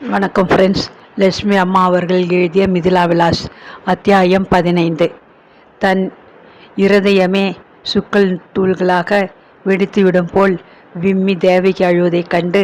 வணக்கம் ஃப்ரெண்ட்ஸ் லட்சுமி அம்மா அவர்கள் எழுதிய மிதிலா விலாஸ் அத்தியாயம் பதினைந்து. தன் இருதயமே சுக்கல் தூள்களாக வெடித்துவிடும் போல் விம்மி தேவிக்கு அழுவதைக் கண்டு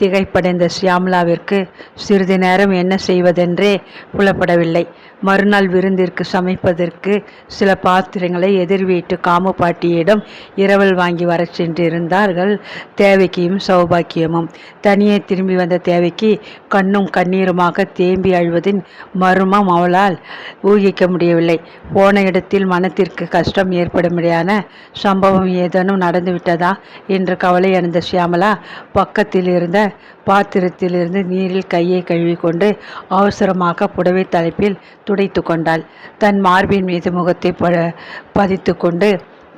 திகைப்படைந்த சியாமலாவிற்கு சிறிது நேரம் என்ன செய்வதென்றே புலப்படவில்லை. மறுநாள் விருந்திற்கு சமைப்பதற்கு சில பாத்திரங்களை எதிர் வீட்டு காமு பாட்டியிடம் இரவல் வாங்கி வரச் சென்றிருந்தார்கள். தேவகியும் சௌபாக்கியமும். தனியே திரும்பி வந்த தேவைக்கு கண்ணும் கண்ணீருமாக தேம்பி அழுவதின் மர்மம் அவளால் ஊகிக்க முடியவில்லை. போன இடத்தில் மனத்திற்கு கஷ்டம் ஏற்படும்படியான சம்பவம் ஏதேனும் நடந்துவிட்டதா? என்று கவலை அடைந்த சியாமலா பக்கத்தில் இருந்த பாத்திரத்திலிருந்து நீரில் கையை கழுவிக்கொண்டு அவசரமாக புடவை தலைப்பில் துடைத்து கொண்டாள். தன் மார்பின் மீது முகத்தை ப பதித்து கொண்டு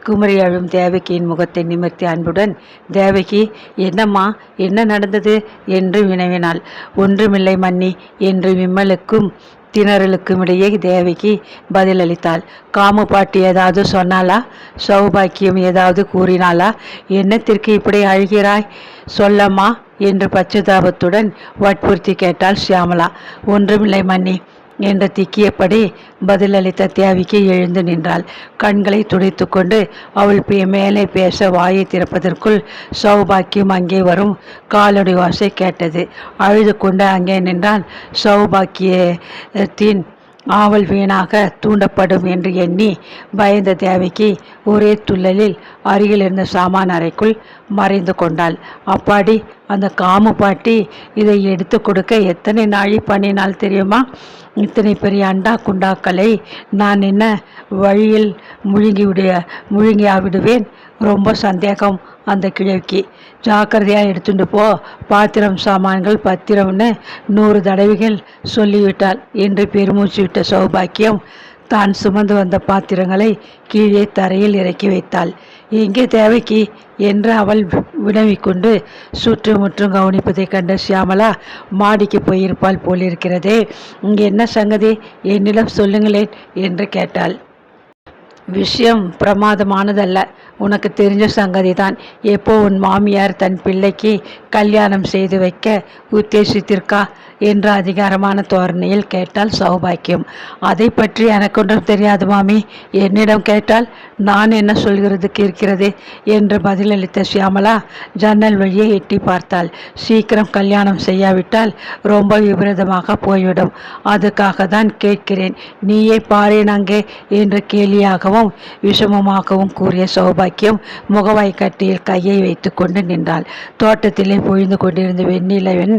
குமரி அழும் தேவகியின் முகத்தை நிமிர்த்தி அன்புடன் தேவகி என்னம்மா என்ன நடந்தது? என்று வினவினாள். ஒன்றுமில்லை மன்னி என்று விம்மலுக்கும் திணறலுக்கும் இடையே தேவகி பதிலளித்தாள். காமு பாட்டி ஏதாவது சொன்னாளா? சௌபாக்கியம் ஏதாவது கூறினாளா? என்னத்திற்கு இப்படி அழுகிறாய்? சொல்லம்மா என்று பச்சதாபத்துடன் வற்புறுத்தி கேட்டாள் சியாமலா ஒன்றுமில்லை மன்னி என்று திக்கியபடி பதிலளித்த தேவிக்கு எழுந்து நின்றாள். கண்களை துடைத்து கொண்டு அவள் மேலே பேச வாயை திறப்பதற்குள் சௌபாக்கியம் அங்கே வரும் காலடி வாசை கேட்டது. அழுது கொண்டு அங்கே நின்றான் சௌபாக்கியத்தின் ஆவல் வீணாக தூண்டப்படும் என்று எண்ணி பயந்த தேவைக்கு ஒரே துள்ளலில் அருகில் இருந்த சாமான் அறைக்குள் மறைந்து கொண்டாள். அப்பாடி அந்த காமு பாட்டி இதை எடுத்து கொடுக்க எத்தனை நாழி பண்ணினால் தெரியுமா? இத்தனை பெரிய அண்டா குண்டாக்களை நான் என்ன வழியில் முழுங்கிவிட முழுங்கியாவிடுவேன்? ரொம்ப சந்தேகம் அந்த கிழவிக்கு ஜாக்கிரதையாக எடுத்துட்டு போ. பாத்திரம் சாமான்கள் பத்திரம்னு நூறு தடவைகள் சொல்லிவிட்டாள் என்று பெருமூச்சு விட்ட சௌபாக்கியம் தான் சுமந்து வந்த பாத்திரங்களை கீழே தரையில் இறக்கி வைத்தாள். எங்கே தேவைக்கு? என்று அவள் வினவிக்கொண்டு சுற்றுமுற்றும் கவனிப்பதைக் கண்ட சியாமலா மாடிக்கு போயிருப்பாள் போலிருக்கிறதே. இங்கே என்ன சங்கதி? என்னிடம் சொல்லுங்களேன் என்று கேட்டாள். விஷயம் பிரமாதமானதல்ல. உனக்கு தெரிஞ்ச சங்கதி தான் எப்போ உன் மாமியார் தன் பிள்ளைக்கு கல்யாணம் செய்து வைக்க உத்தேசித்திருக்கா? என்ற அதிகாரமான தோரணையில் கேட்டால் சௌபாக்கியம். அதை பற்றி எனக்கு ஒன்றும் தெரியாது மாமி. என்னிடம் கேட்டால் நான் என்ன சொல்கிறதுக்கு இருக்கிறது என்று பதிலளித்த சியாமலா ஜன்னல் வழியை எட்டி பார்த்தாள். சீக்கிரம் கல்யாணம் செய்யாவிட்டால் ரொம்ப விபரீதமாக போய்விடும். அதுக்காக தான் கேட்கிறேன். நீயே பாரேன் அங்கே என்று கேலியாகவும் விஷமமாகவும் கூறிய சௌபாக்கியம் முகவாய் கட்டியில் கையை வைத்துக்கொண்டு நின்றாள். தோட்டத்திலே பொழிந்து கொண்டிருந்த வெண்ணிலவன்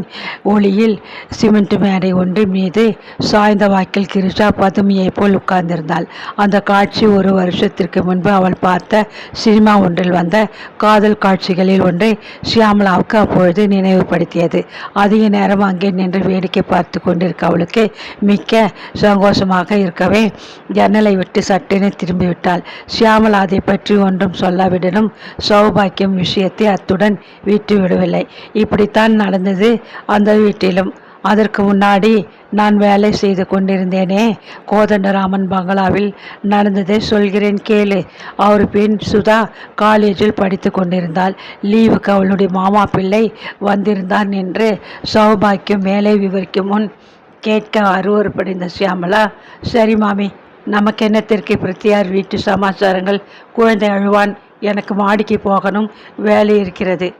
ஒளியில் சிமெண்ட் மேடை ஒன்று மீது சாய்ந்த வாக்கில் கிருஷா பதுமையை போல் உட்கார்ந்திருந்தாள். அந்த காட்சி ஒரு வருஷத்திற்கு முன்பு அவள் பார்த்த சினிமா ஒன்றில் வந்த காதல் காட்சிகளில் ஒன்றை ஷியாமலாவுக்கு அப்பொழுது நினைவுபடுத்தியது. அதிக நேரம் அங்கே நின்று வேடிக்கை பார்த்து கொண்டிருக்க அவளுக்கு மிக்க சங்கோஷமாக இருக்கவே ஜன்னலை விட்டு சட்டென திரும்பிவிட்டாள். ஷியாமலா அதை பற்றி ஒன்றும் சொல்லாவிடனும் சௌபாக்கியம் விஷயத்தை அத்துடன் விட்டு விடவில்லை. இப்படித்தான் நடந்தது அந்த வீட்டிலும். அதற்கு முன்னாடி நான் வேலை செய்து கொண்டிருந்தேனே. கோதண்டராமன் பங்களாவில் நடந்ததை சொல்கிறேன் கேளு. அவர் பெண் சுதா காலேஜில் படித்து கொண்டிருந்தாள். லீவுக்கு அவளுடைய மாமா பிள்ளை வந்திருந்தான் என்று சௌபாக்கியம் வேலை விவரிக்கும் முன் கேட்க அருவறுப்படைந்த சியாமலா சரி மாமி நமக்கு என்னத்திற்கு பிரத்தியார் வீட்டு சமாச்சாரங்கள்? குழந்தை அழுவான் எனக்கு மாடிக்கு போகணும் வேலை இருக்கிறது.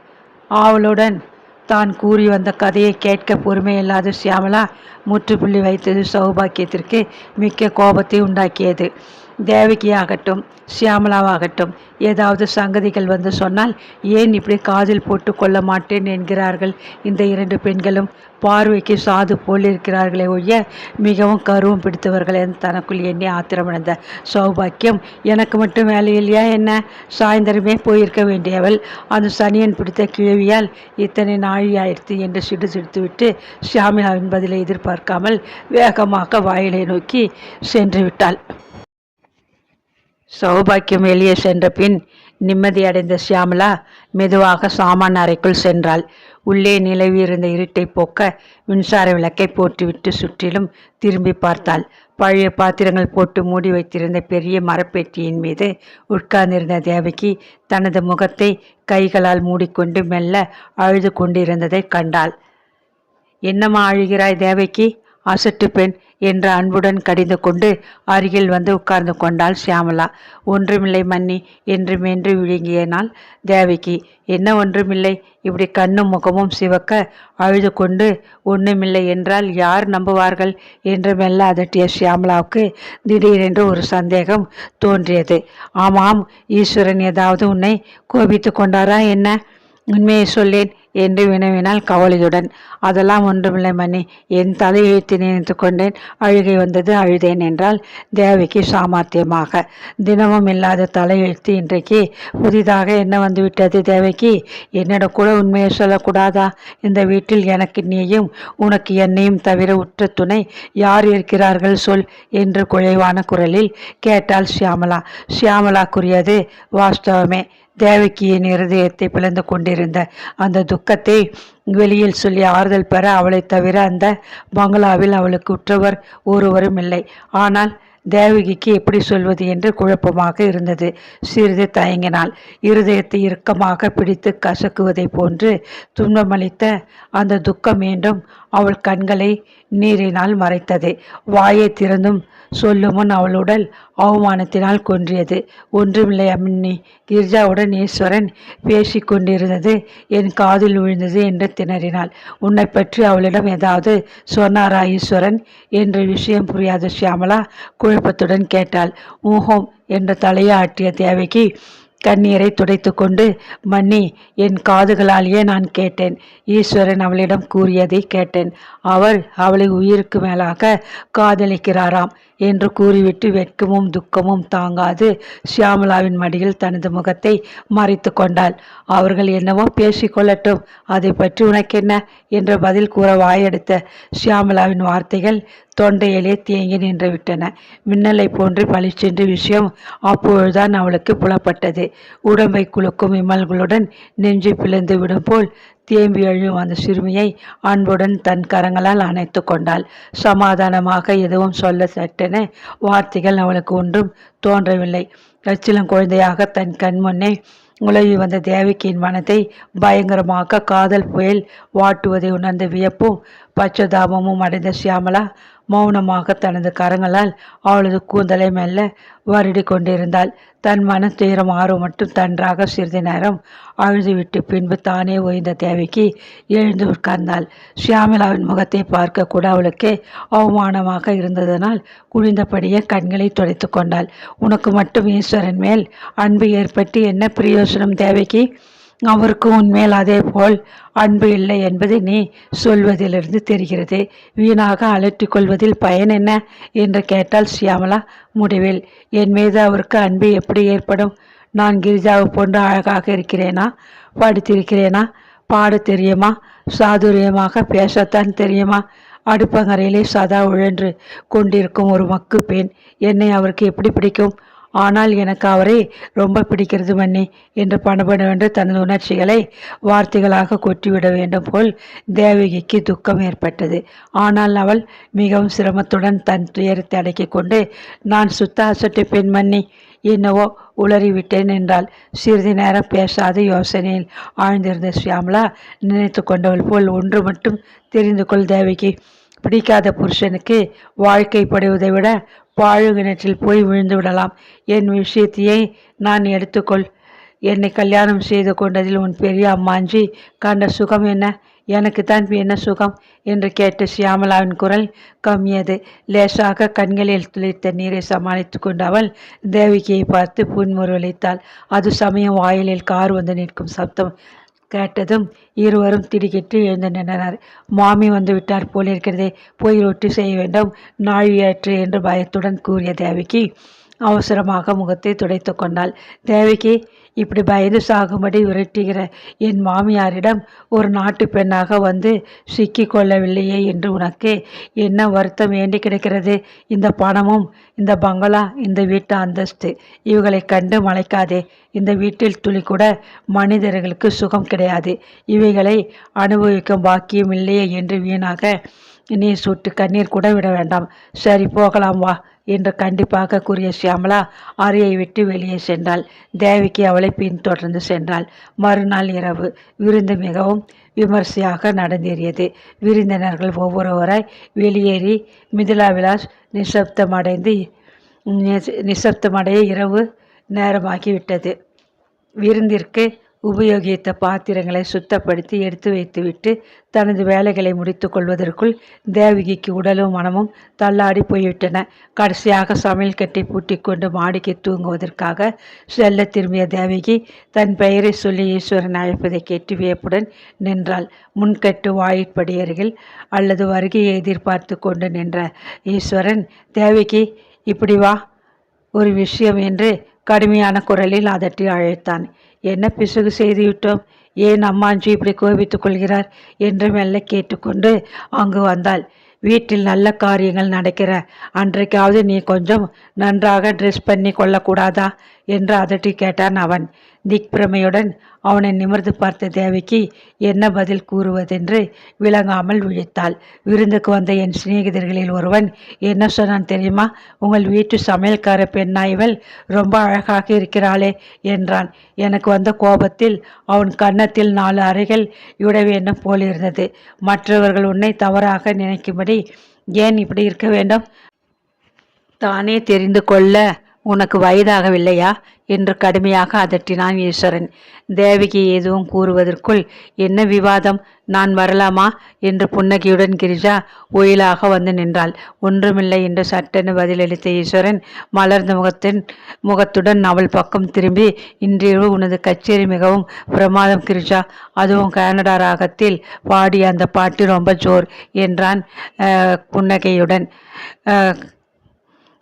ஆவலுடன் தான் கூறி வந்த கதையை கேட்க பொறுமையில்லாத சியாமலா முற்றுப்புள்ளி வைத்தது சௌபாக்கியத்திற்கு மிக்க கோபத்தை உண்டாக்கியது. தேவகியாகட்டும் சியாமலாவாகட்டும் ஏதாவது சங்கதிகள் வந்து சொன்னால் ஏன் இப்படி காதில் போட்டு கொள்ள மாட்டேன்? என்கிறார்கள். இந்த இரண்டு பெண்களும் பார்வைக்கு சாது போல் இருக்கிறார்களே ஒழிய மிகவும் கருவம் பிடித்தவர்கள் என்று தனக்குள் எண்ணி ஆத்திரமடைந்த சௌபாக்கியம் எனக்கு மட்டும் வேலை இல்லையா என்ன? சாயந்தரமே போயிருக்க வேண்டியவள். அந்த சனியன் பிடித்த கிழவியால் இத்தனை நாழியாயிடுத்து என்று சிடு சிடுத்துவிட்டு ஷியாமிலாவின் பதிலை எதிர்பார்க்காமல் வேகமாக வாயிலை நோக்கி சென்று விட்டாள் சௌபாக்கியம் வெளியே சென்ற பின் நிம்மதியடைந்த சியாமலா மெதுவாக சாமான் அறைக்குள் சென்றாள். உள்ளே நிலவியிருந்த இருட்டை போக்க மின்சார விளக்கை போட்டுவிட்டு சுற்றிலும் திரும்பி பார்த்தாள். பழைய பாத்திரங்கள் போட்டு மூடி வைத்திருந்த பெரிய மரப்பெட்டியின் மீது உட்கார்ந்திருந்த தேவகி தனது முகத்தை கைகளால் மூடிக்கொண்டு மெல்ல அழுது கொண்டிருந்ததை கண்டாள். என்னம்மா அழுகிறாய் தேவைக்கு அசட்டு பெண் என்று அன்புடன் கடிந்து கொண்டு அருகில் வந்து உட்கார்ந்து கொண்டாள் சியாமலா ஒன்றுமில்லை மன்னி என்று மென்று விழுங்கியனால் தேவகி. என்ன ஒன்றுமில்லை. இப்படி கண்ணும் முகமும் சிவக்க அழுது கொண்டு ஒன்றுமில்லை என்றால் யார் நம்புவார்கள்? என்று மெல்ல அதட்டிய சியாமலாவுக்கு திடீரென்று ஒரு சந்தேகம் தோன்றியது. ஆமாம் ஈஸ்வரன் ஏதாவது உன்னை கோபித்து கொண்டாரா என்ன? உண்மையை சொல்லேன். என்று வினவினால் கவலையுடன். அதெல்லாம் ஒன்றுமில்லை மணி என் தலையெழுத்து நினைத்து கொண்டேன். அழுகை வந்தது அழுதேன் என்றால் தேவைக்கு சாமர்த்தியமாக. தினமும் இல்லாத தலையெழுத்து இன்றைக்கு புதிதாக என்ன வந்துவிட்டது தேவைக்கு என்னிடம் கூட உண்மையை சொல்லக்கூடாதா? இந்த வீட்டில் எனக்கு நீயும் உனக்கு என்னையும் தவிர உற்ற துணை யார் இருக்கிறார்கள் சொல் என்று குழைவான குரலில் கேட்டாள் ஷியாமலா. ஷியாமலா கூறியது வாஸ்தவமே. தேவகியின் இருதயத்தை பிளந்து கொண்டிருந்த அந்த துக்கத்தை வெளியில் சொல்லி ஆறுதல் பெற அவளை தவிர அந்த பங்களாவில் அவளுக்கு உற்றவர் ஒருவரும் இல்லை. ஆனால் தேவகிக்கு எப்படி சொல்வது என்று குழப்பமாக இருந்தது. சிறிது தயங்கினாள். இருதயத்தை இறுக்கமாக பிடித்து கசக்குவதைப் போன்று துன்பமளித்த அந்த துக்கம் மீண்டும் அவள் கண்களை நீரினால் மறைத்தது. வாயை திறந்தும் சொல்லுமுன் அவள் உடல் அவமானத்தினால் கொன்றியது. ஒன்றுமில்லை அம்மினி கிர்ஜாவுடன் ஈஸ்வரன் பேசி கொண்டிருந்தது. என் காதில் விழுந்தது என்று திணறினாள். உன்னை பற்றி அவளிடம் ஏதாவது சொன்னாரா ஈஸ்வரன்? என்ற விஷயம் புரியாத ஷியாமலா குழப்பத்துடன் கேட்டாள். ஊஹோம் என்ற தலையாட்டிய தேவைக்கு கண்ணீரை துடைத்து கொண்டு மன்னி என் காதுகளாலேயே நான் கேட்டேன். ஈஸ்வரன் அவளிடம் கூறியதை கேட்டேன். அவர் அவளை உயிருக்கு மேலாக காதலிக்கிறாராம். என்று கூறிவிட்டு வெட்கமும் துக்கமும் தாங்காது ஷியாமலாவின் மடியில் தனது முகத்தை மறைத்து கொண்டாள். அவர்கள் என்னவோ பேசிக்கொள்ளட்டும் அதை பற்றி உனக்கென்ன? என்ற பதில் கூற வாயெடுத்த ஷியாமலாவின் வார்த்தைகள் தொண்டையிலே தேங்கி நின்று விட்டன. மின்னலை போன்று பளிச்சென்று விஷயம் அப்பொழுதுதான் அவளுக்கு புலப்பட்டது. உடம்பை குலுக்கும் விமல்களுடன் நெஞ்சு பிளந்து விடும் போல் தேம்பி அழும் அந்த சிறுமியை அன்புடன் தன் கரங்களால் அணைத்து கொண்டாள். சமாதானமாக எதுவும் சொல்ல சட்டென வார்த்தைகள் அவளுக்கு ஒன்றும் தோன்றவில்லை. கச்சிலம் குழந்தையாக தன் கண் முன்னே உலகி வந்த தேவகியின் மனத்தை பயங்கரமாக காதல் புயல் வாட்டுவதை உணர்ந்த வியப்பும் பச்சதாபமும் அடைந்த சியாமலா மௌனமாக தனது கரங்களால் அவளது கூந்தலை மெல்ல வருடி கொண்டிருந்தாள். தன் மன துயரம் ஆர்வம் மட்டும் தன்றாக சிறிது நேரம் அழுதுவிட்டு பின்பு தானே ஓய்ந்த தேவைக்கு எழுந்து உட்கார்ந்தாள். ஷியாமிலாவின் முகத்தை பார்க்க கூட அவளுக்கு அவமானமாக இருந்ததனால் குனிந்தபடியே கண்களை துடைத்து கொண்டாள். உனக்கு மட்டும் ஈஸ்வரன் மேல் அன்பு ஏற்பட்டு என்ன பிரயோசனம் தேவைக்கு அவருக்கு உன்மேல் அதே போல் அன்பு இல்லை என்பதை நீ சொல்வதிலிருந்து தெரிகிறது. வீணாக அலட்டி கொள்வதில் பயன் என்ன என்று கேட்டால் சியாமலா முடிவில் என் மீது அவருக்கு அன்பு எப்படி ஏற்படும்? நான் கிரிஜாவை போன்று அழகாக இருக்கிறேனா? படித்திருக்கிறேனா? பாட தெரியுமா? சாதுரியமாக பேசத்தான் தெரியுமா? அடுப்பங்கரையிலே சதா உழன்று கொண்டிருக்கும் ஒரு மக்கு பெண். என்னை அவருக்கு எப்படி பிடிக்கும்? ஆனால் எனக்கு அவரை ரொம்ப பிடிக்கிறது மன்னி என்று பணபடவென்று தனது உணர்ச்சிகளை வார்த்தைகளாக கொட்டிவிட வேண்டும் போல் தேவகிக்கு துக்கம் ஏற்பட்டது. ஆனால் அவள் மிகவும் சிரமத்துடன் தன் துயரத்தை அடக்கிக் கொண்டு நான் சுத்த அசட்டு பெண் என்னவோ உளறிவிட்டேன் என்றால் சிறிது நேரம் பேசாத யோசனையில் ஆழ்ந்திருந்த ஷியாமலா நினைத்து கொண்டவள் போல் ஒன்று மட்டும் தெரிந்து கொள் தேவகி. பிடிக்காத புருஷனுக்கு வாழ்க்கைப்படுவதை விட பாழு கிணற்றில் போய் விழுந்து விடலாம். என் விஷயத்தையே நான் எடுத்துக்கொள். என்னை கல்யாணம் செய்து கொண்டதில் உன் பெரிய அம்மாஞ்சி கண்ட சுகம் என்ன? எனக்கு தான் என்ன சுகம்? என்று கேட்ட சியாமலாவின் குரல் கம்மியது. லேசாக கண்களில் துளைத்த நீரை சமாளித்து கொண்டு அவள் தேவிகையை பார்த்து புன்முறுவளித்தாள் அது சமயம் வாயிலில் கார் வந்து நிற்கும் சப்தம் கேட்டதும் இருவரும் திடுக்கிட்டு எழுந்து நின்றனர். மாமி வந்து விட்டார் போலிருக்கிறதே போய் ரொட்டி செய்ய வேண்டும் நாழியாற்று என்று பயத்துடன் கூறிய தேவிக்கு அவசரமாக முகத்தை துடைத்து கொண்டாள். தேவிக்கு இப்படி பயந்து சாகும்படி விரட்டுகிற என் மாமியாரிடம் ஒரு நாட்டு பெண்ணாக வந்து சிக்கி கொள்ளவில்லையே என்று உனக்கு என்ன வருத்தம் வேண்டி கிடைக்கிறது? இந்த பணமும் இந்த பங்களா இந்த வீட்டு அந்தஸ்து இவைகளை கண்டு மலைக்காதே. இந்த வீட்டில் துளி கூட மனிதர்களுக்கு சுகம் கிடையாது. இவைகளை அனுபவிக்கும் பாக்கியம் இல்லையே என்று வீணாக நீ சுட்டு கண்ணீர் கூட விட வேண்டாம். சரி போகலாம் வா. என்று கண்டிப்பாக கூறிய சியாமலா அறையை விட்டு வெளியே சென்றாள். தேவிக்கு அவளை பின்தொடர்ந்து சென்றாள். மறுநாள் இரவு விருந்து மிகவும் விமர்சையாக நடந்தேறியது. விருந்தினர்கள் ஒவ்வொருவராய் வெளியேறி மிதிலா விலாஸ் நிசப்தமடைந்து நிசப்தமடைய இரவு நேரமாகிவிட்டது. விருந்திற்கு உபயோகித்த பாத்திரங்களை சுத்தப்படுத்தி எடுத்து வைத்துவிட்டு தனது வேலைகளை முடித்து கொள்வதற்குள் தேவகிக்கு உடலும் மனமும் தள்ளாடி போய்விட்டன. கடைசியாக சமையல் கட்டை பூட்டி கொண்டு மாடிக்கு தூங்குவதற்காக செல்ல திரும்பிய தேவகி தன் பெயரை சொல்லி ஈஸ்வரன் அழைப்பதை கேட்டு வியப்புடன் நின்றாள். முன்கட்டு வாயிற்படி அருகில் அல்லது வருகையை எதிர்பார்த்து கொண்டு நின்ற ஈஸ்வரன் தேவகி இப்படி வா. ஒரு விஷயம் என்று கடுமையான குரலில் அதட்டி அழைத்தான். என்ன பிசுகு செய்துவிட்டோம்? ஏன் அம்மாஞ்சி இப்படி கோபித்துக் கொள்கிறார்? என்று மெல்ல கேட்டுக்கொண்டு அங்கு வந்தாள். வீட்டில் நல்ல காரியங்கள் நடக்கிற. அன்றைக்காவது நீ கொஞ்சம் நன்றாக ட்ரெஸ் பண்ணி கொள்ளக்கூடாதா? என்று அதட்டி கேட்டான் அவன். திக்பிரமையுடன் அவனை நிமிர்ந்து பார்த்த தேவிக்கு என்ன பதில் கூறுவதென்று விளங்காமல் விழித்தாள். விருந்துக்கு வந்த என் சிநேகிதர்களில் ஒருவன் என்ன சொன்னான் தெரியுமா? உங்கள் வீட்டு சமையல்கார பெண்ணா இவள் ரொம்ப அழகாக இருக்கிறாளே என்றான். எனக்கு வந்த கோபத்தில் அவன் கன்னத்தில் நாலு அறைகள் விட வேண்டும் போலிருந்தது மற்றவர்கள் உன்னை தவறாக நினைக்கும்படி ஏன் இப்படி இருக்க வேண்டும்? தானே தெரிந்து கொள்ள உனக்கு வயதாகவில்லையா? என்று கடுமையாக அதட்டினான் ஈஸ்வரன். தேவகி எதுவும் கூறுவதற்குள் என்ன விவாதம்? நான் வரலாமா? என்று புன்னகையுடன் கிரிஜா ஒயிலாக வந்து நின்றாள். ஒன்றுமில்லை என்று சட்டென பதிலளித்த ஈஸ்வரன் மலர்ந்த முகத்தின் முகத்துடன் அவள் பக்கம் திரும்பி இன்றிரவு உனது கச்சேரி மிகவும் பிரமாதம் கிரிஜா. அதுவும் கனடா ராகத்தில் பாடிய அந்த பாட்டு ரொம்ப ஜோர் என்றான் புன்னகையுடன்.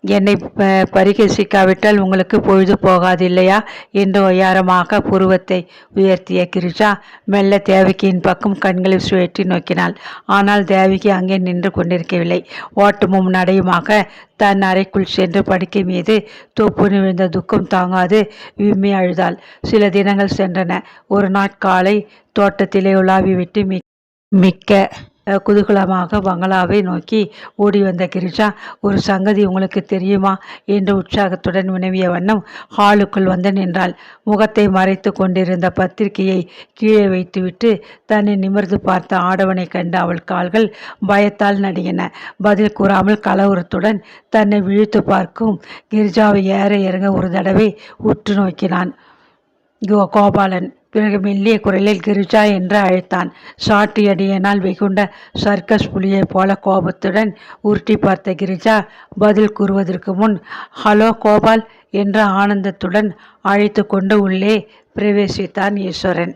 என்னை ப- பரிகசிக்காவிட்டால் உங்களுக்கு பொழுது போகாது இல்லையா? என்று ஒய்யாரமாக புருவத்தை உயர்த்திய கிரிஜா மெல்ல தேவகியின் பக்கம் கண்களை சுழற்றி நோக்கினாள். ஆனால் தேவகி அங்கே நின்று கொண்டிருக்கவில்லை. ஓட்டமும் நடையுமாக தன் அறைக்குள் சென்று படுக்கை மீது தொப்புன்னு விழுந்த துக்கம் தாங்காது விம்மி அழுதாள். சில தினங்கள் சென்றன. ஒரு நாட்காலை தோட்டத்திலே உலாவிவிட்டு மி மிக்க குதூகலமாக பங்களாவை நோக்கி ஓடி வந்த கிரிஜா ஒரு சங்கதி உங்களுக்கு தெரியுமா? என்று உற்சாகத்துடன் வினவிய வண்ணம் ஹாலுக்குள் வந்து நின்றாள். முகத்தை மறைத்து கொண்டிருந்த பத்திரிகையை கீழே வைத்துவிட்டு தன்னை நிமிர்ந்து பார்த்த ஆடவனை கண்டு அவள் கால்கள் பயத்தால் நடுங்கின. பதில் கூறாமல் கலவரத்துடன் தன்னை விழித்து பார்க்கும் கிரிஜாவை ஏற இறங்க ஒரு தடவை உற்று நோக்கினான். கோ கோபாலன் பிறகு மெல்லிய குரலில் கிரிஜா என்று அழைத்தான். சாட்டி அடியனால் வெகுண்ட சர்க்கஸ் புலியைப் போல கோபத்துடன் உருட்டி பார்த்த கிரிஜா பதில் கூறுவதற்கு முன் ஹலோ கோபால் என்ற ஆனந்தத்துடன் அழைத்து கொண்டு உள்ளே பிரவேசித்தான் ஈஸ்வரன்.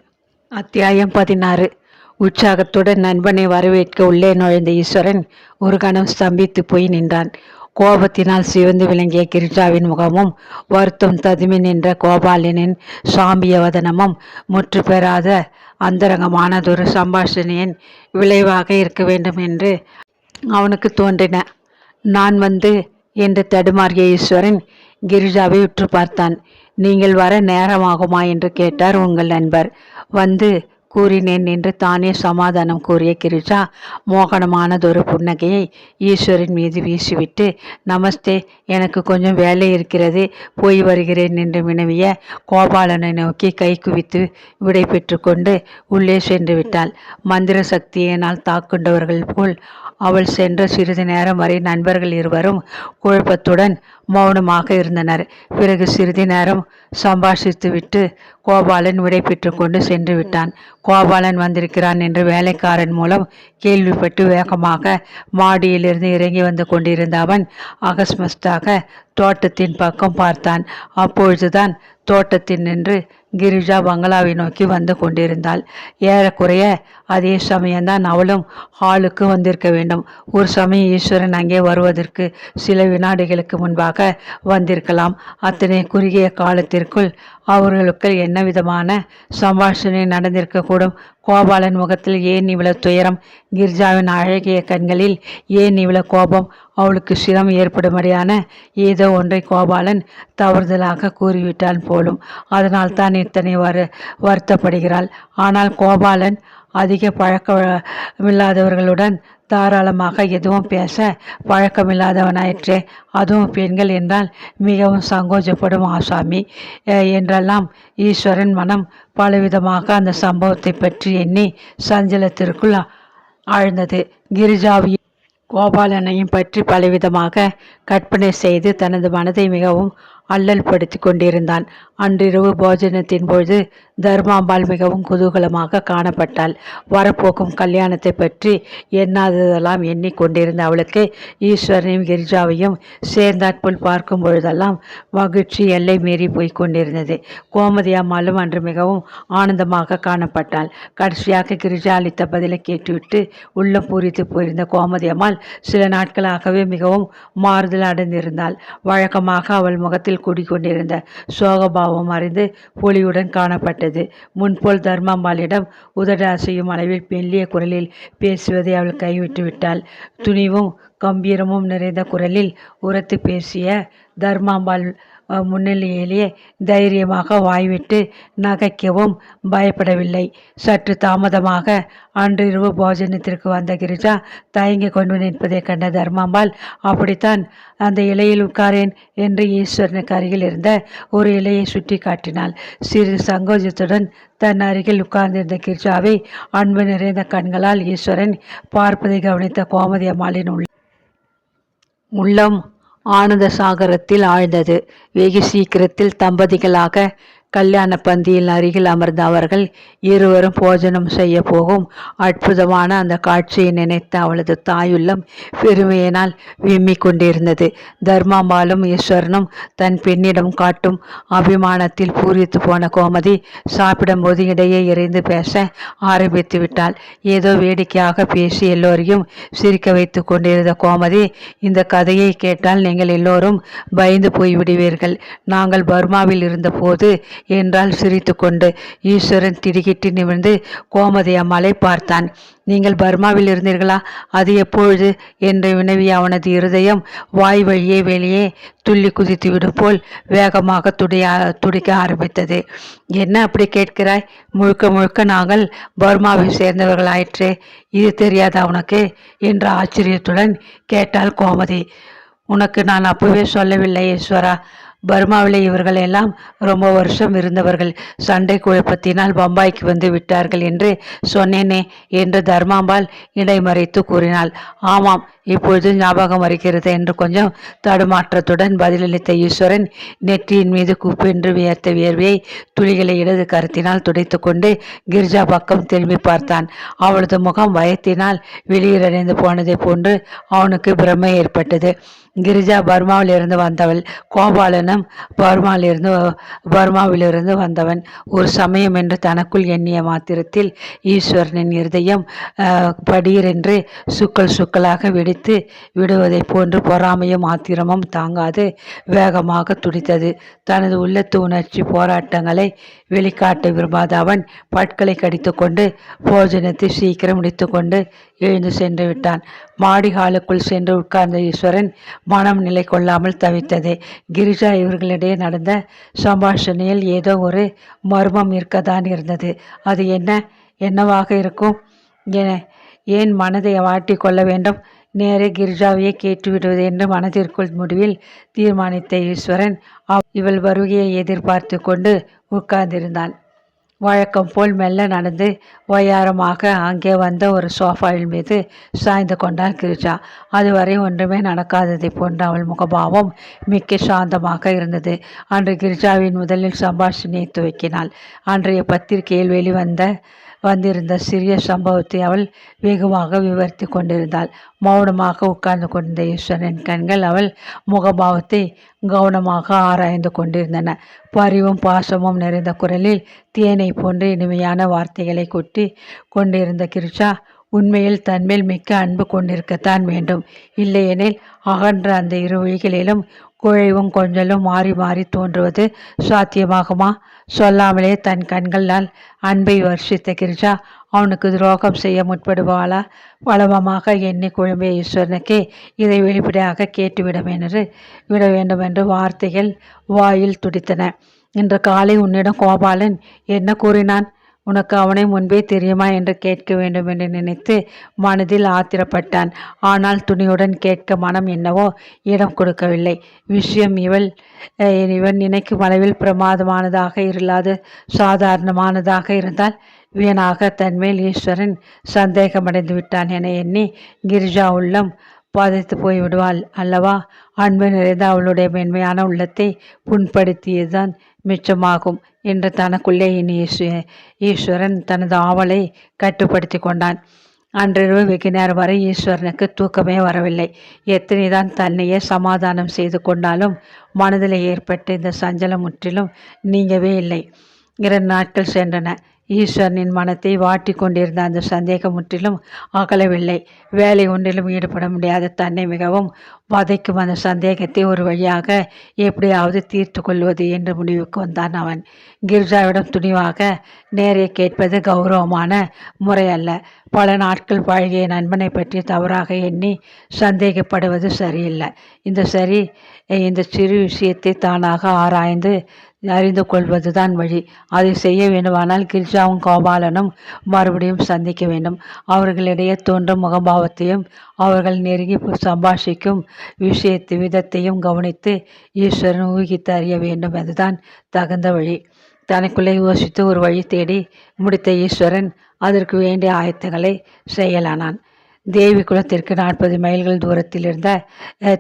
அத்தியாயம் பதினாறு. உற்சாகத்துடன் நண்பனை வரவேற்க உள்ளே நுழைந்த ஈஸ்வரன் ஒரு கணம் ஸ்தம்பித்து போய் நின்றான். கோபத்தினால் சிவந்து விளங்கிய கிரிஜாவின் முகமும் வருத்தம் ததுமி நின்ற கோபாலனின் சாம்பியவதனமும் முற்று பெறாத அந்தரங்கமானதொரு சம்பாஷணையின் விளைவாக இருக்க வேண்டும் என்று அவனுக்கு தோன்றின. நான் வந்து என்று தடுமாறிய ஈஸ்வரன் கிரிஜாவை உற்று பார்த்தான். நீங்கள் வர நேரமாகுமா? என்று கேட்டார் உங்கள் நண்பர். வந்து கூறினேன் என்று தானே சமாதானம் கூறிய கிரிஜா மோகனமானதொரு புன்னகையை ஈஸ்வரின் மீது வீசிவிட்டு நமஸ்தே எனக்கு கொஞ்சம் வேலை இருக்கிறது போய் வருகிறேன் என்று வினவிய கோபாலனை நோக்கி கை குவித்து விடை பெற்றுக்கொண்டு உள்ளே சென்று விட்டாள். மந்திர சக்தியினால் தாக்குண்டவர்கள் போல் அவள் சென்ற சிறிது நேரம் வரை நண்பர்கள் இருவரும் குழப்பத்துடன் மௌனமாக இருந்தனர். பிறகு சிறிது நேரம் சம்பாஷித்துவிட்டு கோபாலன் விடை கொண்டு சென்று விட்டான். கோபாலன் வந்திருக்கிறான் என்று வேலைக்காரன் மூலம் கேள்விப்பட்டு வேகமாக மாடியிலிருந்து இறங்கி வந்து கொண்டிருந்த அவன் அகஸ்மஸ்தாக தோட்டத்தின் பக்கம் பார்த்தான். அப்பொழுதுதான் தோட்டத்தில் நின்று கிரிஜா பங்களாவை நோக்கி வந்து கொண்டிருந்தாள். ஏறக்குறைய அதே சமயம்தான் அவளும் ஹாலுக்கு வந்திருக்க வேண்டும். ஒரு சமயம் ஈஸ்வரன் அங்கே வருவதற்கு சில வினாடிகளுக்கு முன்பாக வந்திருக்கலாம். அத்தனை குறுகிய காலத்திற்குள் அவர்களுக்கு என்ன விதமான சம்பாஷணை நடந்திருக்கக்கூடும்? கோபாலன் முகத்தில் ஏன் இவ்வளவு துயரம்? கிர்ஜாவின் அழகிய கண்களில் ஏன் இவ்வளவு கோபம்? அவளுக்கு சிரம் ஏற்படும்படியான ஏதோ ஒன்றை கோபாலன் தவறுதலாக கூறிவிட்டான் போலும். அதனால் தான் இத்தனை வரு வருத்தப்படுகிறாள். ஆனால் கோபாலன் அதிக பழக்கமில்லாதவர்களுடன் தாராளமாக எதுவும் பேச பழக்கமில்லாதவனாயிற்றே. அதுவும் பெண்கள் என்றால் மிகவும் சங்கோஜப்படும் ஆசாமி. என்றெல்லாம் ஈஸ்வரன் மனம் பலவிதமாக அந்த சம்பவத்தை பற்றி எண்ணி சஞ்சலத்திற்குள் ஆழ்ந்தது. கிரிஜாவையும் கோபாலனையும் பற்றி பலவிதமாக கற்பனை செய்து தனது மனதை மிகவும் அல்லல் படுத்தி கொண்டிருந்தான். அன்றிரவு போஜனத்தின் பொழுது தர்மாம்பாள் மிகவும் குதூகலமாக காணப்பட்டாள். வரப்போக்கும் கல்யாணத்தை பற்றி எண்ணாததெல்லாம் எண்ணிக்கொண்டிருந்த அவளுக்கு ஈஸ்வரனையும் கிரிஜாவையும் சேர்ந்தாற்போல் பார்க்கும் பொழுதெல்லாம் மகிழ்ச்சி எல்லை மீறி போய்க் கொண்டிருந்தது. கோமதி அம்மாளும் அன்று மிகவும் ஆனந்தமாக காணப்பட்டாள். கடைசியாக கிரிஜா அளித்த பதிலை கேட்டுவிட்டு உள்ளம் பூரித்து போயிருந்த கோமதி அம்மாள் சில நாட்களாகவே மிகவும் மாறுதல் அடைந்திருந்தாள். வழக்கமாக அவள் முகத்தில் குடிக்கொண்டிருந்த சோகபாவம் அறிந்து பொலியுடன் காணப்பட்டது. முன்போல் தர்மாம்பாளிடம் உதட அசையும் அளவில் மெல்லிய குரலில் பேசுவதை அவள் கைவிட்டு விட்டாள். துணிவும் கம்பீரமும் நிறைந்த குரலில் உரத்து பேசிய தர்மாம்பாள் முன்னிலையிலேயே தைரியமாக வாய்விட்டு நகைக்கவும் பயப்படவில்லை. சற்று தாமதமாக அன்றிரவு போஜனத்திற்கு வந்த கிரிஜா தயங்கி கொண்டு நிற்பதை கண்ட தர்மாம்பாள் அப்படித்தான் அந்த இலையில் உட்காரேன் என்று ஈஸ்வரனுக்கு அருகில் இருந்த ஒரு இலையை சுட்டி காட்டினாள். சிறிது சங்கோஜத்துடன் தன் அருகில் உட்கார்ந்திருந்த கிரிஜாவை அன்பு நிறைந்த கண்களால் ஈஸ்வரன் பார்ப்பதை கவனித்த கோமதி அம்மாளின் உள்ளம் ஆனந்த சாகரத்தில் ஆழ்ந்தது. வெகு சீக்கிரத்தில் தம்பதிகளாக கல்யாண பந்தியில் அருகில் அமர்ந்த அவர்கள் இருவரும் போஜனம் செய்ய போகும். அற்புதமான அந்த காட்சியை நினைத்த அவளது தாயுள்ளம் பெருமையினால் விம்மிக் கொண்டிருந்தது. தர்மாம்பாலும் ஈஸ்வரனும் தன் பெண்ணிடம் காட்டும் அபிமானத்தில் பூரித்து போன கோமதி சாப்பிடும்போது இடையே இறைந்து பேச ஆரம்பித்து விட்டாள். ஏதோ வேடிக்கையாக பேசி எல்லோரையும் சிரிக்க வைத்து கொண்டிருந்த கோமதி இந்த கதையை கேட்டால் நீங்கள் எல்லோரும் பயந்து போய்விடுவீர்கள். நாங்கள் பர்மாவில் இருந்தபோது என்றால் சிரித்துக்கொண்டு ஈஸ்வரன் திடுக்கிட்டு நிமிர்ந்து கோமதி அம்மாளை பார்த்தான். நீங்கள் பர்மாவில் இருந்தீர்களா? அது எப்பொழுது என்று வினவிய அவனது இருதயம் வாய் வழியே வெளியே துள்ளி குதித்து விடும் போல் வேகமாக துடிய துடிக்க ஆரம்பித்தது. என்ன அப்படி கேட்கிறாய்? முழுக்க முழுக்க நாங்கள் பர்மாவை சேர்ந்தவர்களாயிற்றே. இது தெரியாதா உனக்கு என்ற ஆச்சரியத்துடன் கேட்டாள் கோமதி. உனக்கு நான் அப்பவே சொல்லவில்லை ஈஸ்வரா. பர்மாவிலே இவர்கள் எல்லாம் ரொம்ப வருஷம் இருந்தவர்கள். சண்டை குழப்பத்தினால் பம்பாய்க்கு வந்து விட்டார்கள் என்று சொன்னேனே என்று தர்மாம்பாள் இடைமறைத்து கூறினாள். ஆமாம் இப்பொழுது ஞாபகம் வருகிறது என்று கொஞ்சம் தடுமாற்றத்துடன் பதிலளித்த ஈஸ்வரன் நெற்றியின் மீது குப்பென்று வியர்த்த வியர்வியை துளிகளை இடது கருத்தினால் துடைத்து கொண்டு கிரிஜா பக்கம் திரும்பி பார்த்தான். அவளது முகம் பயத்தினால் வெளியிலடைந்து போனதை போன்று அவனுக்கு பிரமை ஏற்பட்டது. கிரிஜா பர்மாவிலிருந்து வந்தவள் கோபாலனும் பர்மாவிலிருந்து பர்மாவிலிருந்து வந்தவன். ஒரு சமயம் என்று தனக்குள் எண்ணிய மாத்திரத்தில் ஈஸ்வரனின் இருதயம் அஹ், படீரென்று சுக்கல் சுக்கலாக வெடித்து விடுவதைப் போன்று பொறாமையும் ஆத்திரமும் தாங்காது. வேகமாக துடித்தது. தனது உள்ளத்து உணர்ச்சி போராட்டங்களை வெளிக்காட்ட விரும்பாத அவன் பட்களை கடித்துக்கொண்டு போஜனத்தை சீக்கிரம் முடித்துக்கொண்டு எழுந்து சென்று விட்டான். மாடி ஹாலுக்குள் சென்று உட்கார்ந்த ஈஸ்வரன் மனம் நிலை கொள்ளாமல் தவித்தது. கிரிஜா இவர்களிடையே நடந்த சம்பாஷணையில் ஏதோ ஒரு மர்மம் இருக்கத்தான் இருந்தது. அது என்ன? என்னவாக இருக்கும்? என ஏன் மனதை வாட்டி கொள்ள வேண்டும்? நேரே கிரிஜாவையே கேட்டுவிடுவது என்று மனதிற்குள் முடிவில் தீர்மானித்த ஈஸ்வரன் அவ்- இவள் வருகையை எதிர்பார்த்து கொண்டு உட்கார்ந்திருந்தான். வழக்கம் போல் மெல்ல நடந்து ஒய்யாரமாக அங்கே வந்த ஒரு சோஃபாவின் மீது சாய்ந்து கொண்டாள் கிரிஜா. அதுவரை ஒன்றுமே நடக்காததை போன்ற அவள் முகபாவம் மிக்க சாந்தமாக இருந்தது. அன்று கிரிஜாவின் முதலில் சம்பாஷணையை துவக்கினாள். அன்றைய பத்திரிகையில் வெளிவந்த வந்திருந்த சிறிய சம்பவத்தை அவள் வெகுவாக விவரித்து கொண்டிருந்தாள். மௌனமாக உட்கார்ந்து கொண்டிருந்த ஈஸ்வரன் கண்கள் அவள் முகபாவத்தை கவனமாக ஆராய்ந்து கொண்டிருந்தன. பரிவும் பாசமும் நிறைந்த குரலில் தேனை போன்று இனிமையான வார்த்தைகளை கொட்டி கொண்டிருந்த கிருஷா உண்மையில் தன்மேல் மிக்க அன்பு கொண்டிருக்கத்தான் வேண்டும். இல்லையெனில் அகன்ற அந்த இரு உயிர்களிலும் குழைவும் கொஞ்சலும் மாறி மாறி தோன்றுவது சாத்தியமாகுமா? சொல்லாமலே தன் கண்களால் அன்பை வர்ஷித்த கிரிஜா அவனுக்கு துரோகம் செய்ய முற்படுவாளா? வளமமாக எண்ணி குழம்பிய ஈஸ்வரனுக்கே இதை வெளிப்படையாக கேட்டுவிடும் என்று விட வேண்டும் என்று வார்த்தைகள் வாயில் துடித்தன. இன்று காலை உன்னிடம் கோபாலன் என்ன கூறினான்? உனக்கு அவனை முன்பே தெரியுமா என்று கேட்க வேண்டும் என்று நினைத்து மனதில் ஆத்திரப்பட்டான். ஆனால் துணியுடன் கேட்க மனம் என்னவோ இடம் கொடுக்கவில்லை. விஷயம் இவள் இவன் நினைக்கும் அளவில் பிரமாதமானதாக இல்லாது சாதாரணமானதாக இருந்தால் வீணாக தன்மேல் ஈஸ்வரன் சந்தேகமடைந்து விட்டான் என எண்ணி கிரிஜா உள்ளம் பாதித்து போய்விடுவாள். அல்லவா? அன்பு நிறைந்த அவளுடைய மென்மையான உள்ளத்தை புண்படுத்தியதுதான் மிச்சமாகும். என்று தனக்குள்ளே இனி ஈஸ்வரன் தனது ஆவலை கட்டுப்படுத்தி கொண்டான். அன்றிரவு வெகு நேரம் வரை ஈஸ்வரனுக்கு தூக்கமே வரவில்லை. எத்தனைதான் தன்னையே சமாதானம் செய்து கொண்டாலும் மனதில் ஏற்பட்ட இந்த சஞ்சலம் முற்றிலும் நீங்கவே இல்லை. இரண்டு நாட்கள் சென்றன. ஈஸ்வரனின் மனத்தை வாட்டி கொண்டிருந்த அந்த சந்தேகம் முற்றிலும் அகலவில்லை. வேலை ஒன்றிலும் ஈடுபட முடியாத தன்னை மிகவும் வதைக்கும் அந்த சந்தேகத்தை ஒரு வழியாக எப்படியாவது தீர்த்து கொள்வது என்று முடிவுக்கு வந்தான் அவன். கிர்ஜாவிடம் துணிவாக நேரே கேட்பது கௌரவமான முறையல்ல பல நாட்கள் பழகிய நண்பனை பற்றி தவறாக எண்ணி சந்தேகப்படுவது சரியில்லை. இந்த சரி இந்த சிறு விஷயத்தை தானாக ஆராய்ந்து அறிந்து கொள்வதுதான் வழி. அதை செய்ய வேண்டுமானால் கிரிஜாவும் கோபாலனும் மறுபடியும் சந்திக்க வேண்டும். அவர்களிடையே தோன்றும் முகபாவத்தையும் அவர்கள் நெருங்கி சம்பாஷிக்கும் விஷயத்து விதத்தையும் கவனித்து ஈஸ்வரன் ஊகித்து அறிய வேண்டும். அதுதான் தகுந்த வழி. தனக்குள்ளே யோசித்து ஒரு வழி தேடி முடித்த ஈஸ்வரன் அதற்கு வேண்டிய ஆயத்தங்களை செய்யலானான். தேவி குலத்திற்கு நாற்பது மைல்கள் தூரத்தில் இருந்த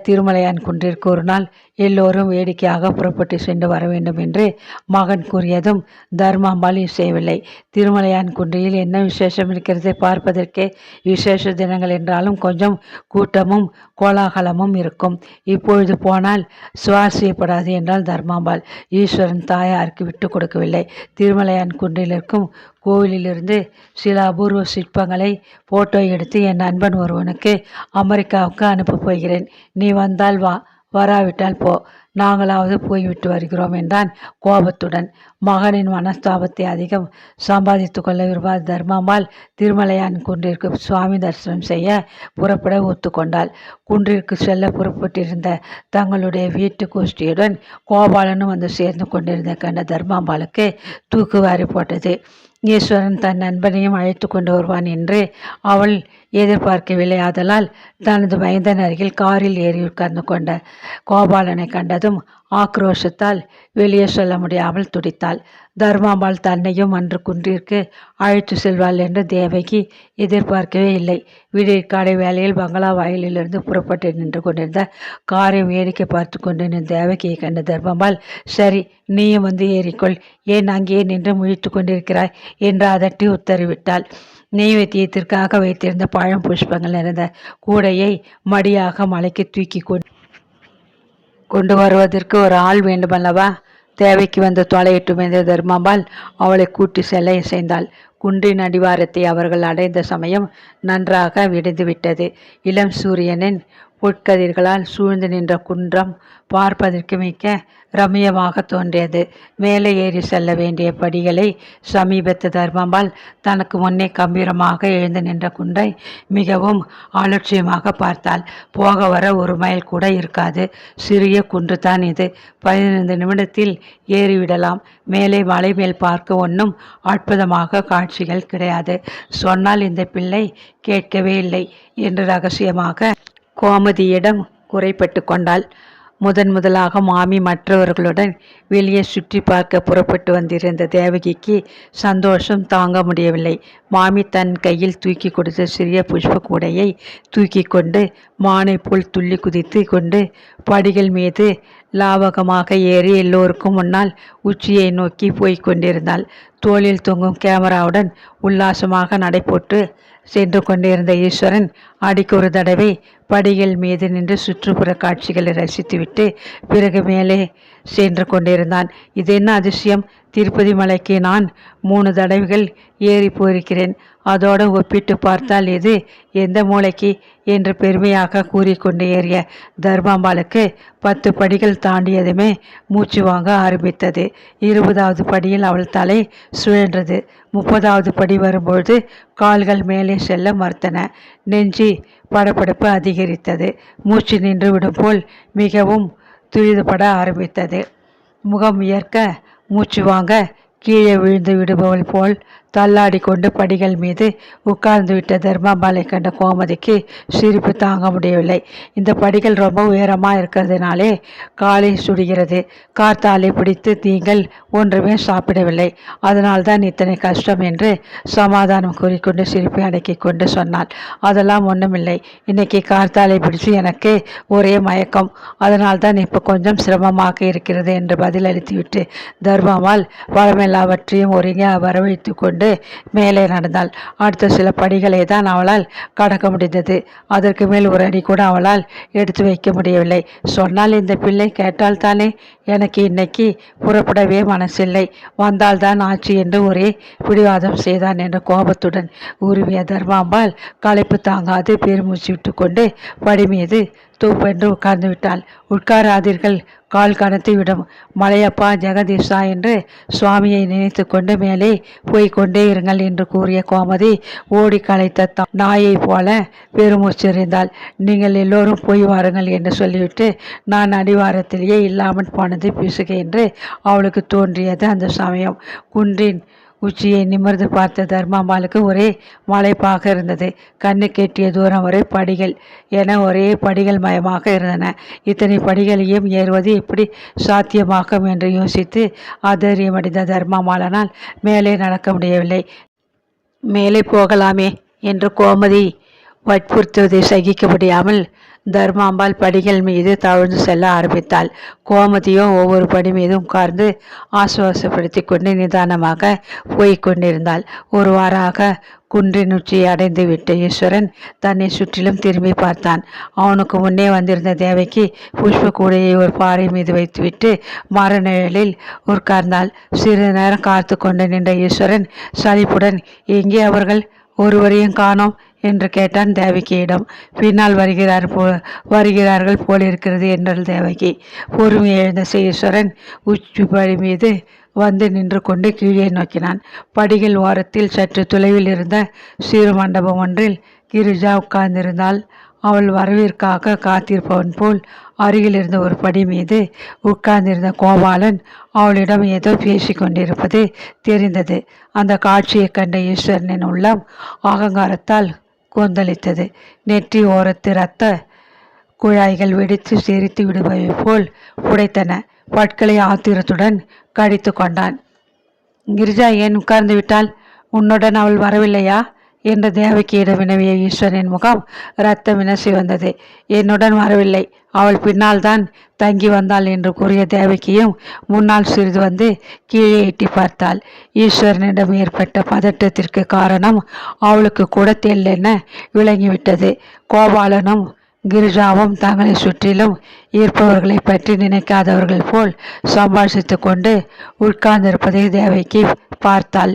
திருமலையான் குன்றிற்கு ஒரு நாள் எல்லோரும் வேடிக்கையாக புறப்பட்டு சென்று வர வேண்டும் என்று மகன் கூறியதும் தர்மாம்பாள் இசையவில்லை திருமலையான் குன்றியில் என்ன விசேஷம் இருக்கிறதை பார்ப்பதற்கே? விசேஷ தினங்கள் என்றாலும் கொஞ்சம் கூட்டமும் கோலாகலமும் இருக்கும். இப்பொழுது போனால் சுவாசியப்படாது என்றால் தர்மாம்பாள் ஈஸ்வரன் தாயாருக்கு விட்டு கொடுக்கவில்லை. திருமலையான் குன்றில் இருக்கும் கோவிலிலிருந்து சில அபூர்வ சிற்பங்களை போட்டோ எடுத்து என் நண்பன் ஒருவனுக்கு அமெரிக்காவுக்கு அனுப்பப் போகிறேன். நீ வந்தால் வா. வராவிட்டால் போ நாங்களாவது போய்விட்டு வருகிறோம் என்றான் கோபத்துடன். மகனின் மனஸ்தாபத்தை அதிகம் சம்பாதித்து கொள்ள விரும்பாத தர்மம்மாள் திருமலையான் குன்றிற்கு சுவாமி தரிசனம் செய்ய புறப்பட ஒத்துக்கொண்டாள். குன்றிற்கு செல்ல புறப்பட்டிருந்த தங்களுடைய வீட்டு கோஷ்டியுடன் கோபாலனும் வந்து சேர்ந்து கொண்டிருந்த கண்ட தர்மாம்பாளுக்கு தூக்குவாரி போட்டது. ஈஸ்வரன் தன் நண்பனையும் அழைத்து கொண்டு வருவான் என்று அவள் எதிர்பார்க்கவில்லை. ஆதலால் தனது மைந்தன் அருகில் காரில் ஏறி உட்கார்ந்து கொண்ட கோபாலனை கண்டதும் ஆக்ரோஷத்தால் வெளியே சொல்ல முடியாமல் துடித்தாள். தர்மாம்பாள் தன்னையும் அன்று குன்றிற்கு அழைத்து செல்வாள் என்று தேவகி எதிர்பார்க்கவே இல்லை. விடியற்காலை வேலையில் பங்களா வாயிலிருந்து புறப்பட்டு நின்று கொண்டிருந்த காரை வேடிக்கை பார்த்து கொண்டு தேவகியை கண்ட தர்மாம்பாள் சரி நீயும் வந்து ஏறிக்கொள். ஏன் அங்கேயே நின்று முழித்து கொண்டிருக்கிறாய்? என்று அதட்டி உத்தரவிட்டாள். நெய்வேத்தியத்திற்காக வைத்திருந்த பழம் புஷ்பங்கள் நிறைந்த கூடையை மடியாக மலைக்கு தூக்கி கொண்டு கொண்டு வருவதற்கு ஒரு ஆள் வேண்டுமல்லவா? தேவைக்கு வந்து தொலையிட்டும் என்ற தர்மாம்பாள் அவளை கூட்டி செல்ல இசைந்தாள். குன்றின் அடிவாரத்தை அவர்கள் அடைந்த சமயம் நன்றாக விடிந்துவிட்டது. இளம் சூரியனின் பொற்கதிர்களால் சூழ்ந்து நின்ற குன்றம் பார்ப்பதற்கு மிக்க ரம்யமாக தோன்றியது. மேலே ஏறி செல்ல வேண்டிய படிகளை சமீபத்து தர்மம்பால் தனக்கு முன்னே கம்பீரமாக எழுந்து நின்ற குன்றை மிகவும் அலட்சியமாக பார்த்தாள். போக வர ஒரு மைல் கூட இருக்காது. சிறிய குன்று தான் இது. பதினைந்து நிமிடத்தில் ஏறிவிடலாம். மேலே மலை மேல் பார்க்க ஒன்றும் அற்புதமாக காட்சி காட்சிகள் கிடையாது. சொன்னால் இந்த பிள்ளை கேட்கவே இல்லை என்று ரகசியமாக கோமதியிடம் குறைப்பட்டு கொண்டாள். முதன் முதலாக மாமி மற்றவர்களுடன் வெளியே சுற்றி பார்க்க புறப்பட்டு வந்திருந்த தேவகிக்கு சந்தோஷம் தாங்க முடியவில்லை. மாமி தன் கையில் தூக்கி கொடுத்த சிறிய புஷ்ப கூடையை தூக்கி கொண்டு மானை போல் துள்ளி குதித்து கொண்டு படிகள் மீது லாவகமாக ஏறி எல்லோருக்கும் முன்னால் உச்சியை நோக்கி போய்க் கொண்டிருந்தாள். தோளில் தொங்கும் கேமராவுடன் உல்லாசமாக நடைபோட்டு சென்று கொண்டிருந்த ஈஸ்வரன் அடிக்கொரு ஒரு தடவை படிகள் மீது நின்று சுற்றுப்புற காட்சிகளை ரசித்துவிட்டு பிறகு மேலே சென்று கொண்டிருந்தான். இது என்ன அதிசயம்? திருப்பதி மலைக்கு நான் மூணு தடவைகள் ஏறி போயிருக்கிறேன். அதோடு ஒப்பிட்டு பார்த்தால் இது எந்த மூளைக்கு என்று பெருமையாக கூறிக்கொண்டு ஏறிய தர்மாம்பாளுக்கு பத்து படிகள் தாண்டியதுமே மூச்சு வாங்க ஆரம்பித்தது. இருபதாவது படியில் அவள் தலை சுழன்றது. முப்பதாவது படி வரும்பொழுது கால்கள் மேலே செல்ல மறுத்தன. நெஞ்சு படப்படப்பு அதிகரித்தது. மூச்சு நின்றுவிடும் போல் மிகவும் துரிதப்பட ஆரம்பித்தது. முகம் ஏற்க மூச்சு வாங்க கீழே விழுந்து விடுபவள் போல் தள்ளாடி கொண்டு படிகள் மீது உட்கார்ந்து விட்ட தர்மாபாலை கண்ட கோமதிக்கு சிரிப்பு தாங்க முடியவில்லை. இந்த படிகள் ரொம்ப உயரமாக இருக்கிறதுனாலே காலை சுடுகிறது. கார்த்தாலை பிடித்து நீங்கள் ஒன்றுமே சாப்பிடவில்லை. அதனால்தான் இத்தனை கஷ்டம் என்று சமாதானம் கூறிக்கொண்டு சிரிப்பை அடக்கி கொண்டு சொன்னாள். அதெல்லாம் ஒன்றுமில்லை இன்னைக்கு கார்த்தாலை பிடிச்சு எனக்கு ஒரே மயக்கம். அதனால்தான் இப்போ கொஞ்சம் சிரமமாக இருக்கிறது என்று பதிலளித்துவிட்டு தர்மாவால் பழமெல்லாவற்றையும் ஒருங்கே வரவழைத்து கொண்டு மேலே நடந்தாள். அடுத்த சில படிகளை தான் அவளால் கடக்க முடிந்தது. அதற்கு மேல் ஒரு அடி கூட அவளால் எடுத்து வைக்க முடியவில்லை. சொன்னால் இந்த பிள்ளை கேட்டால் தானே எனக்கு இன்னைக்கு புறப்படவே மனசில்லை. வந்தால்தான் ஆச்சு என்று ஒரே பிடிவாதம் செய்தான் என்ற கோபத்துடன் உருவிய தர்மாம்பால் களைப்பு தாங்காது பெருமூச்சு விட்டு கொண்டு படி மீது தூப்பென்று உட்கார்ந்து விட்டாள். உட்காராதீர்கள் கால் கனத்து விடும் மலையப்பா ஜெகதீஷா என்று சுவாமியை நினைத்து கொண்டு மேலே போய்கொண்டே இருங்கள் என்று கூறிய கோமதி ஓடி களைத்த நாயைப் போல பெருமூச்செறிந்தாள் நீங்கள் எல்லோரும் போய் வாருங்கள் என்று சொல்லிவிட்டு நான் அடிவாரத்திலேயே இல்லாமல் போனது பிசுக என்று அவளுக்கு தோன்றியது அந்த சமயம். குன்றின் உச்சியை நிமிர்ந்து பார்த்த தர்மாம்பாளுக்கு ஒரே மலைப்பாக இருந்தது. கண்ணு கெட்டிய தூரம் வரை படிகள் என ஒரே படிகள் மயமாக இருந்தன. இத்தனை படிகளையும் ஏறுவது எப்படி சாத்தியமாகும் என்று யோசித்து ஆதரியமடைந்த தர்மாமாலனால் மேலே நடக்க முடியவில்லை. மேலே போகலாமே என்று கோமதி வற்புறுத்துவதை சகிக்க முடியாமல் தர்மாம்பாள் படிகள் மீது தவழ்ந்து செல்ல ஆரம்பித்தாள். கோமதியோ ஒவ்வொரு படி மீதும் உட்கார்ந்து ஆசுவாசப்படுத்தி கொண்டு நிதானமாக போய்கொண்டிருந்தாள் ஒரு வாராக குன்றின் உச்சியை அடைந்து விட்ட ஈஸ்வரன் தன்னை சுற்றிலும் திரும்பி பார்த்தான். அவனுக்கு முன்னே வந்திருந்த தேவைக்கு புஷ்ப கூடையை ஒரு பாறை மீது வைத்துவிட்டு மரநிழலில் உட்கார்ந்தாள். சிறிது நேரம் காத்து கொண்டு நின்ற ஈஸ்வரன் சலிப்புடன் எங்கே அவர்கள்? ஒருவரையும் காணோம். என்று கேட்டான் தேவகியிடம். பின்னால் வருகிறார் போ வருகிறார்கள் போலிருக்கிறது என்றாள் தேவகி. பொறுமை எழுந்த ஈஸ்வரன் உச்சி படி மீது வந்து நின்று கொண்டு கீழே நோக்கினான். படிகள் ஓரத்தில் சற்று தொலைவில் இருந்த சிறு மண்டபம் ஒன்றில் கிரிஜா உட்கார்ந்திருந்தாள். அவள் வரவிற்காக காத்திருப்பவன் போல் அருகில் இருந்த ஒரு படி மீது உட்கார்ந்திருந்த கோபாலன் அவளிடம் ஏதோ பேசி கொண்டிருப்பது தெரிந்தது. அந்த காட்சியை கண்ட ஈஸ்வரனின் உள்ளம் அகங்காரத்தால் கொந்தளித்தது. நெற்றி ஓரத்து இரத்த குழாய்கள் வெடித்து சிரித்து விடுபவை போல் உடைத்தன. பட்களை ஆத்திரத்துடன் கடித்து கொண்டான். கிரிஜா ஏன் உட்கார்ந்து விட்டால்? உன்னுடன் அவள் வரவில்லையா? என்று தேவகியிடம் வினவிய ஈஸ்வரின் முகம் இரத்தமென சிவந்தது என்னுடன் வரவில்லை. அவள் பின்னால் தான் தங்கி வந்தாள் என்று கூறிய தேவகியும் முன்னால் சிறிது வந்து கீழே எட்டி பார்த்தாள். ஈஸ்வரனிடம் ஏற்பட்ட பதட்டத்திற்கு காரணம் அவளுக்கு கூட தெல்லென விளங்கிவிட்டது. கோபாலனும் கிரிஜாவும் தங்களை சுற்றிலும் இருப்பவர்களை பற்றி நினைக்காதவர்கள் போல் சம்பாஷித்து கொண்டு உட்கார்ந்திருப்பதை தேவைக்கு பார்த்தாள்.